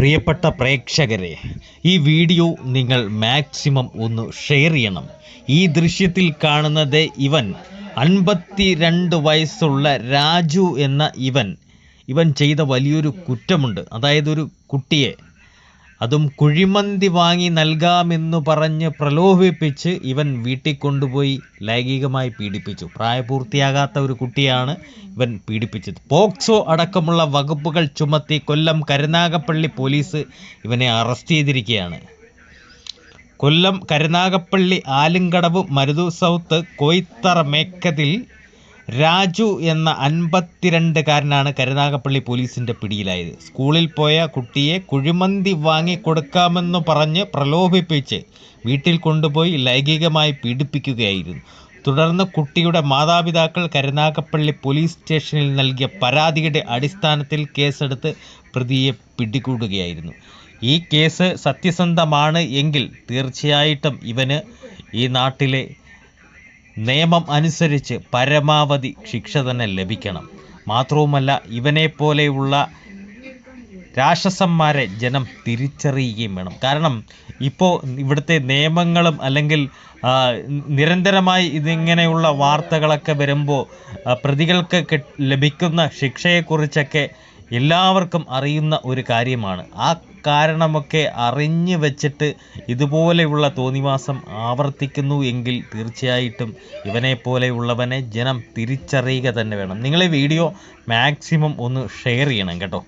പ്രിയപ്പെട്ട പ്രേക്ഷകരെ ഈ വീഡിയോ നിങ്ങൾ മാക്സിമം ഒന്ന് ഷെയർ ചെയ്യണം. ഈ ദൃശ്യത്തിൽ കാണുന്നത് ഇവൻ അൻപത്തി രണ്ട് വയസ്സുള്ള രാജു എന്ന ഇവൻ. ഇവൻ ചെയ്ത വലിയൊരു കുറ്റമുണ്ട്. അതായത് ഒരു കുട്ടിയെ അതും കുഴിമന്തി വാങ്ങി നൽകാമെന്നു പറഞ്ഞ് പ്രലോഭിപ്പിച്ച് ഇവൻ വീട്ടിൽ കൊണ്ടുപോയി ലൈംഗികമായി പീഡിപ്പിച്ചു. പ്രായപൂർത്തിയാകാത്ത ഒരു കുട്ടിയാണ് ഇവൻ പീഡിപ്പിച്ചത്. പോക്സോ അടക്കമുള്ള വകുപ്പുകൾ ചുമത്തി കൊല്ലം കരുനാഗപ്പള്ളി പോലീസ് ഇവനെ അറസ്റ്റ് ചെയ്തിരിക്കുകയാണ്. കൊല്ലം കരുനാഗപ്പള്ളി ആലുംകടവ് മരുതു സൗത്ത് കോയിത്തറ മേക്കതിൽ രാജു എന്ന അൻപത്തിരണ്ടുകാരനാണ് കരുനാഗപ്പള്ളി പോലീസിന്റെ പിടിയിലായത്. സ്കൂളിൽ പോയ കുട്ടിയെ കുഴിമന്തി വാങ്ങി കൊടുക്കാമെന്ന് പറഞ്ഞ് പ്രലോഭിപ്പിച്ച് വീട്ടിൽ കൊണ്ടുപോയി ലൈംഗികമായി പീഡിപ്പിക്കുകയായിരുന്നു. തുടർന്ന് കുട്ടിയുടെ മാതാപിതാക്കൾ കരുനാഗപ്പള്ളി പോലീസ് സ്റ്റേഷനിൽ നൽകിയ പരാതിയുടെ അടിസ്ഥാനത്തിൽ കേസെടുത്ത് പ്രതിയെ പിടികൂടുകയായിരുന്നു. ഈ കേസ് സത്യസന്ധമാണ് എങ്കിൽ തീർച്ചയായിട്ടും ഇവന് ഈ നാട്ടിലെ നിയമം അനുസരിച്ച് പരമാവധി ശിക്ഷ തന്നെ ലഭിക്കണം. മാത്രവുമല്ല ഇവനെ പോലെയുള്ള രാക്ഷസന്മാരെ ജനം തിരിച്ചറിയുകയും വേണം. കാരണം ഇപ്പോൾ ഇവിടുത്തെ നിയമങ്ങളും അല്ലെങ്കിൽ നിരന്തരമായി ഇതിങ്ങനെയുള്ള വാർത്തകളൊക്കെ വരുമ്പോൾ പ്രതികൾക്ക് ലഭിക്കുന്ന ശിക്ഷയെക്കുറിച്ചൊക്കെ എല്ലാവർക്കും അറിയുന്ന ഒരു കാര്യമാണ്. ആ കാരണമൊക്കെ അറിഞ്ഞു വെച്ചിട്ട് ഇതുപോലെയുള്ള തോന്നിവാസം ആവർത്തിക്കുന്നു എങ്കിൽ തീർച്ചയായിട്ടും ഇവനെ പോലെയുള്ളവനെ ജനം തിരിച്ചറിയുക തന്നെ വേണം. നിങ്ങൾ ഈ വീഡിയോ മാക്സിമം ഒന്ന് ഷെയർ ചെയ്യണം കേട്ടോ.